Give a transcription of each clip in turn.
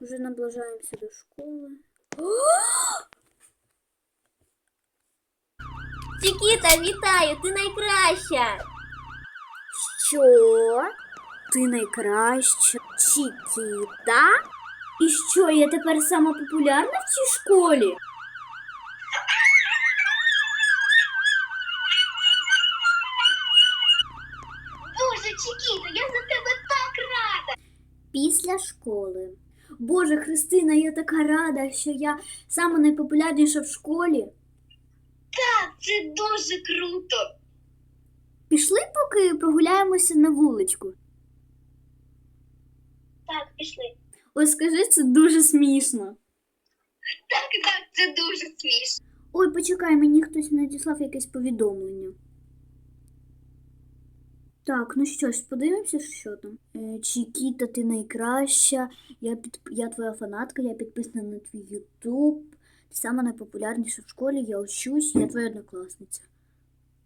Уже наближаємося до школи. Чікіта, вітаю! Ти найкраща! Що? Ти найкраща Чікіта? І що, я тепер сама популярна в цій школі? Боже, Чікіта, я за тебе так рада! Після школи. Боже, Христина, я така рада, що я сама найпопулярніша в школі. Так, це дуже круто! Пішли, поки прогуляємося на вуличку. Так, пішли. Ось скажи, це дуже смішно. Так, так, це дуже смішно. Ой, почекай, мені хтось надіслав якесь повідомлення. Так, ну що ж, подивимося, що там. Е, Чікіта, ти найкраща. Я, під... я твоя фанатка, я підписана на твій Ютуб. Ти сама найпопулярніша в школі, я учусь, я твоя однокласниця.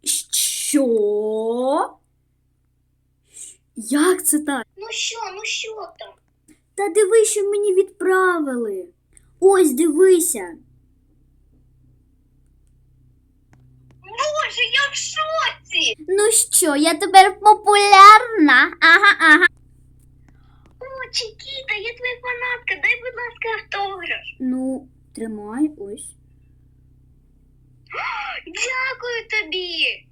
Що? Як це так? Ну що, ну що там? Та диви, що мені відправили. Ось дивися. Боже, я в шоці! Ну що, я тепер популярна? Ага, ага. О, Чікіта, я твоя фанатка, дай, будь ласка, автограф. Ну, тримай ось. Дякую тобі!